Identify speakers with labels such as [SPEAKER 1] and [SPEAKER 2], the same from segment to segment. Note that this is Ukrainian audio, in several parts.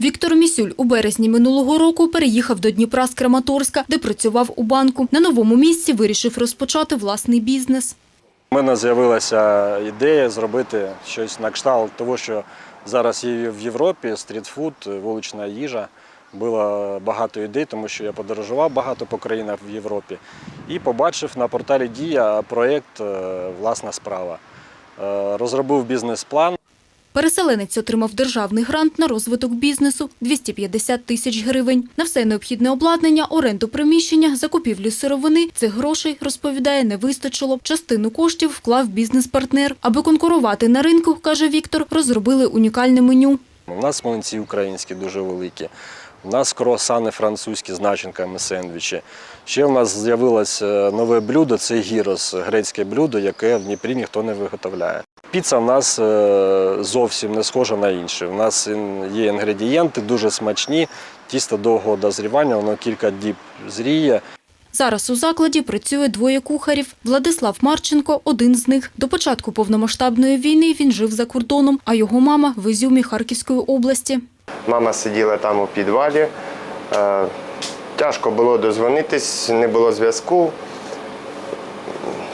[SPEAKER 1] Віктор Місюль у березні минулого року переїхав до Дніпра з Краматорська, де працював у банку. На новому місці вирішив розпочати власний бізнес.
[SPEAKER 2] У мене з'явилася ідея зробити щось на кшталт того, що зараз є в Європі стрітфуд, вулична їжа. Було багато ідей, тому що я подорожував багато по країнах в Європі і побачив на порталі Дія проєкт е, Власна справа. Е, Розробив бізнес-план.
[SPEAKER 1] Переселенець отримав державний грант на розвиток бізнесу – 250 тисяч гривень. На все необхідне обладнання, оренду приміщення, закупівлю сировини цих грошей, розповідає, не вистачило. Частину коштів вклав бізнес-партнер. Аби конкурувати на ринку, каже Віктор, розробили унікальне меню.
[SPEAKER 2] У нас млинці українські дуже великі. У нас круасани французькі з начинками сендвічі. Ще в нас з'явилось е, нове блюдо це гірос, грецьке блюдо, яке в Дніпрі ніхто не виготовляє. Піца в нас е, зовсім не схожа на інше. У нас є інгредієнти дуже смачні, тісто довгого дозрівання, воно кілька діб зріє.
[SPEAKER 1] Зараз у закладі працює двоє кухарів. Владислав Марченко – один з них. До початку повномасштабної війни він жив за кордоном, а його мама – в Ізюмі Харківської області.
[SPEAKER 3] Мама сиділа там у підвалі. Е, Тяжко було дозвонитись, не було зв'язку.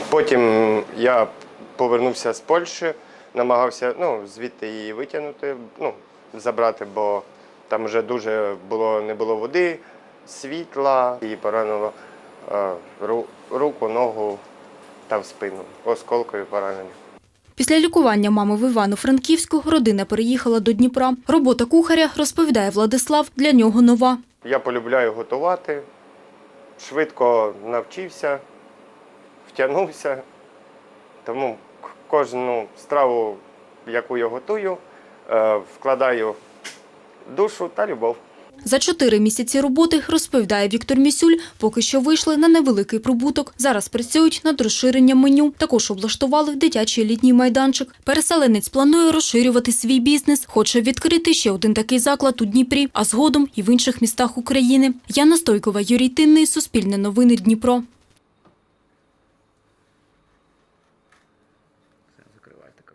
[SPEAKER 3] Потім я повернувся з Польщі, намагався ну, звідти її витягнути, ну, забрати, бо там вже дуже було, не було води, світла, її поранило е, ру- руку, ногу та в спину. Осколкові поранення.
[SPEAKER 1] Після лікування мами в Івано-Франківську родина переїхала до Дніпра. Робота кухаря, розповідає Владислав, для нього нова.
[SPEAKER 3] Я полюбляю готувати, швидко навчився, втягнувся. Тому кожну страву, яку я готую, е, вкладаю душу та любов.
[SPEAKER 1] За чотири місяці роботи, розповідає Віктор Місюль, поки що вийшли на невеликий прибуток. Зараз працюють над розширенням меню. Також облаштували дитячий літній майданчик. Переселенець планує розширювати свій бізнес. Хоче відкрити ще один такий заклад у Дніпрі, а згодом і в інших містах України. Яна Стойкова, Юрій Тинний, Суспільне новини Дніпро. практика.